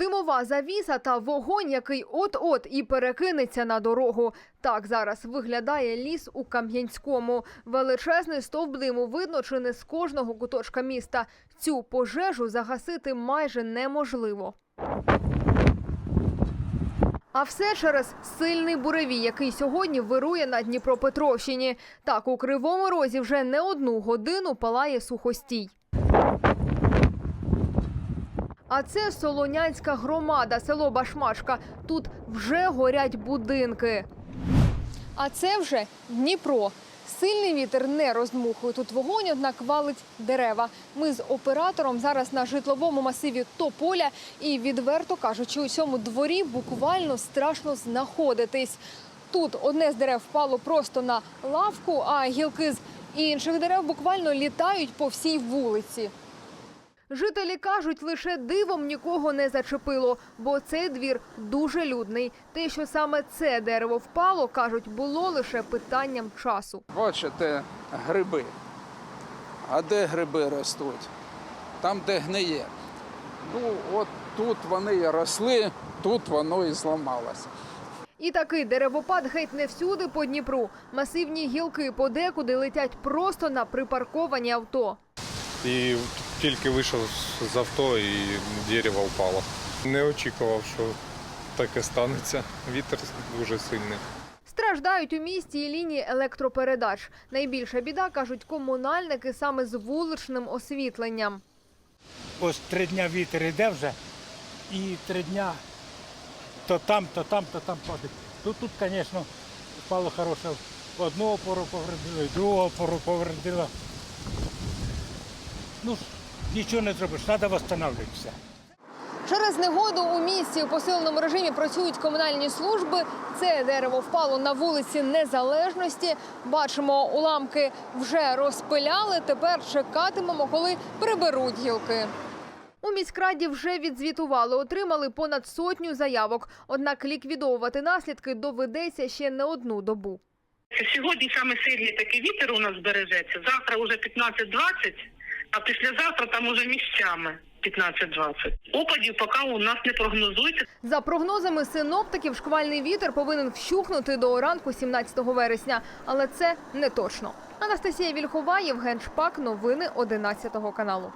Димова завіса та вогонь, який от-от і перекинеться на дорогу. Так зараз виглядає ліс у Кам'янському. Величезний стовп диму видно чи не з кожного куточка міста. Цю пожежу загасити майже неможливо. А все через сильний буревій, який сьогодні вирує на Дніпропетровщині. Так, у Кривому Розі вже не одну годину палає сухостій. А це Солонянська громада, село Башмачка. Тут вже горять будинки. А це вже Дніпро. Сильний вітер не роздмухує тут вогонь, однак валить дерева. Ми з оператором зараз на житловому масиві Тополя і відверто кажучи, у цьому дворі буквально страшно знаходитись. Тут одне з дерев впало просто на лавку, а гілки з інших дерев буквально літають по всій вулиці. Жителі кажуть, лише дивом нікого не зачепило, бо цей двір дуже людний. Те, що саме це дерево впало, кажуть, було лише питанням часу. Бачите, гриби. А де гриби ростуть? Там, де гниє. Ну, от тут вони і росли, тут воно і зламалося. І такий деревопад геть не всюди по Дніпру. Масивні гілки подекуди летять просто на припарковані авто. І тільки вийшов з авто і дерево впало. Не очікував, що таке станеться. Вітер дуже сильний. Страждають у місті і лінії електропередач. Найбільша біда, кажуть комунальники, саме з вуличним освітленням. Ось три дня вітер йде вже, і три дня то там, то там, то там падає. Тут, тут, звісно, впало хороше. Одну опору повредило, другу опору повредило. Ну, нічого не зробиш, треба встановлюватися. Через негоду у місті у посиленому режимі працюють комунальні служби. Це дерево впало на вулиці Незалежності. Бачимо, уламки вже розпиляли. Тепер чекатимемо, коли приберуть гілки. У міськраді вже відзвітували, отримали понад сотню заявок. Однак ліквідовувати наслідки доведеться ще не одну добу. Сьогодні саме сильний такий вітер у нас збережеться. Завтра вже 15-20, а післязавтра там уже місцями 15-20. Опадів поки у нас не прогнозується. За прогнозами синоптиків, шквальний вітер повинен вщухнути до ранку 17 вересня, але це не точно. Анастасія Вільхова, Євген Шпак. Новини 11 каналу.